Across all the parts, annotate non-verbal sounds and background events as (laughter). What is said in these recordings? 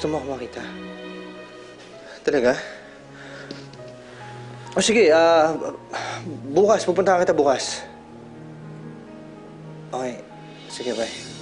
gusto mo ako makita? Talaga? O sige, ah... bukas, pupunta kita bukas. Okay. Sige, bye.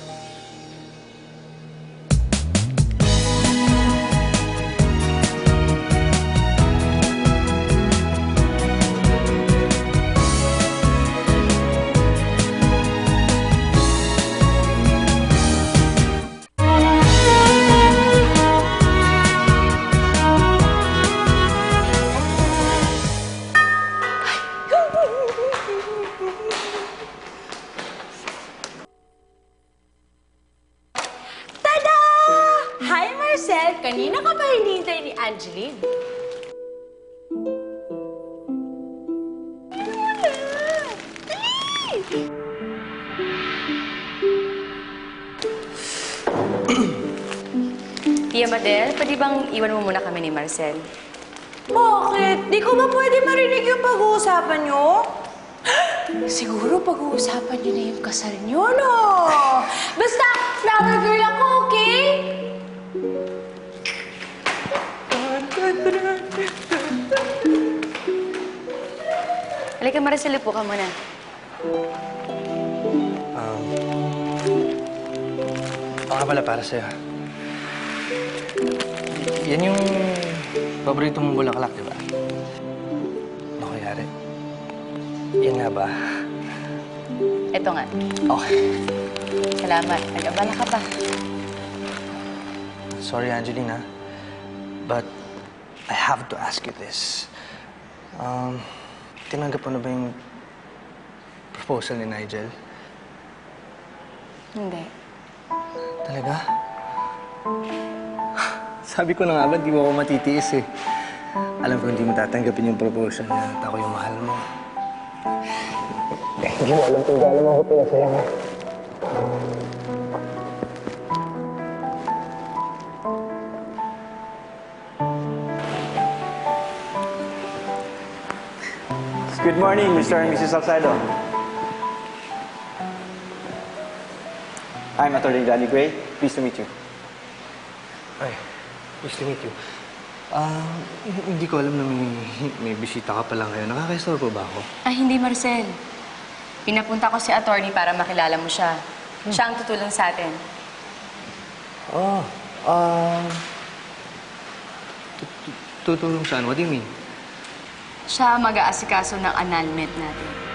Marcel! Kanina ka pa hinihintay ni Angeline? (clears throat) Tia Madel, pwede bang iwan mo muna kami ni Marcel? Bakit? Di ko ba pwede marinig yung pag-uusapan nyo? (gasps) Siguro pag-uusapan nyo na yung kasal nyo, no? Basta, flower girl ako, Halika Marcel, upo ka muna. Um... Nga pala, para sa'yo. Yan yung paborito mong bulaklak, di ba? Ano kayari? Yan nga ba? Ito nga. Okay. Salamat. Nag-abala ka pa. Sorry, Angelina. But I have to ask you this. Um, tinanggap mo na ba yung proposal ni Nigel? Hindi. Talaga? Sabi ko na nga ba, di mo ako matitiis eh. Alam ko hindi mo tatanggapin yung proposal niya at ako yung mahal mo. Eh, hindi mo alam kung gaano mo ako pinasaya mo. Good morning, Mr. and Mrs. Salcedo. I'm Attorney Danny Gray. Pleased to meet you. Ay, nice to meet you. Ah, hindi ko alam na may, may bisita ka pa lang ngayon. Nakaka-store po ba ako? Ah, hindi Marcel. Pinapunta ko si attorney para makilala mo siya. Siya ang tutulong sa atin. Oh, ah... tu- tutulong saan? What do you mean? Siya mag-aasikaso ng annulment natin.